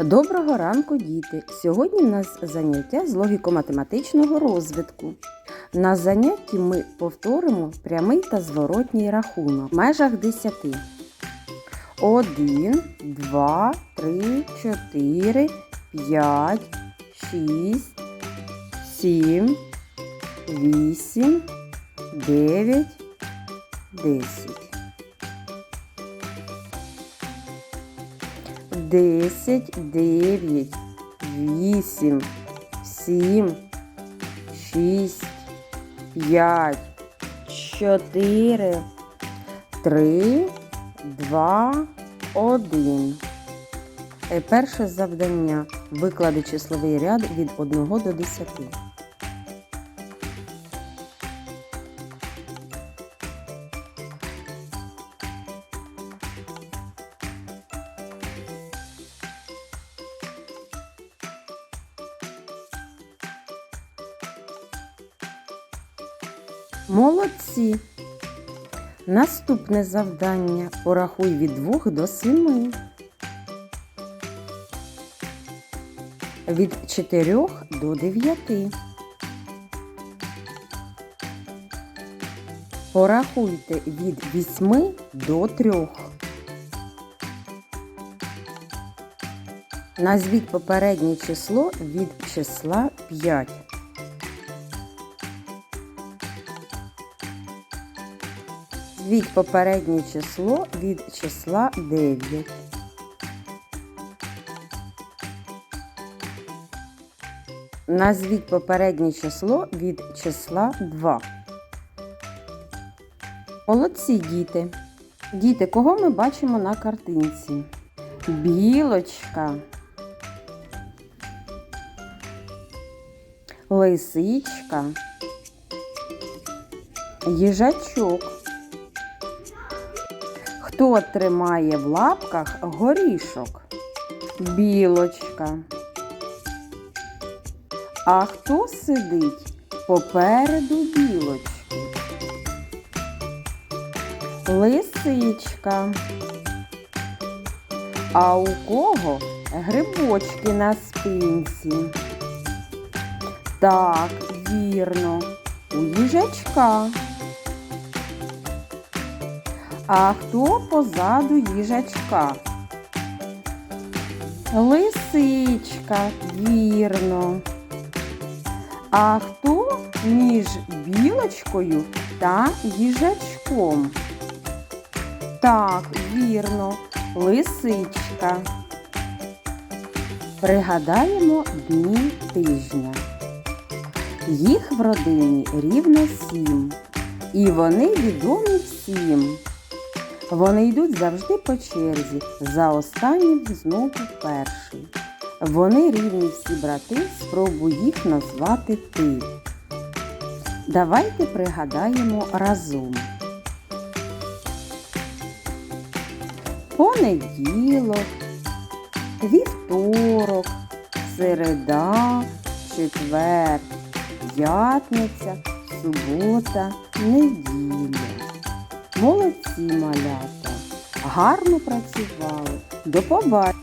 Доброго ранку, діти! Сьогодні в нас заняття з логіко-математичного розвитку. На занятті ми повторимо прямий та зворотній рахунок в межах 10. 1, 2, 3, 4, 5, 6, 7, 8, 9, 10. Десять, дев'ять, вісім, сім, шість, п'ять, чотири, три, два, один. Е, Перше завдання. Виклади числовий ряд від 1 до 10. Молодці! Наступне завдання. Порахуй від 2 до 7. Від 4 до 9. Порахуйте від 8 до 3. Назвіть попереднє число від числа 5. Звіть попереднє число від числа 9. Назвіть попереднє число від числа 2. Молодці діти. Діти, кого ми бачимо на картинці? Білочка. Лисичка. Їжачок. Хто тримає в лапках горішок? Білочка. А хто сидить попереду білочки? Лисичка. А у кого грибочки на спинці? Так, вірно, у їжачка. А хто позаду їжачка? Лисичка, вірно. А хто між білочкою та їжачком? Так, вірно, лисичка. Пригадаємо дні тижня. Їх в родині рівно сім. І вони відомі всім. Вони йдуть завжди по черзі, за останнім знову перший. Вони рівні всі брати, спробуй їх назвати ти. Давайте пригадаємо разом. Понеділок, вівторок, середа, четвер, п'ятниця, субота, неділя. Молодці малята! Гарно працювали. До побачення!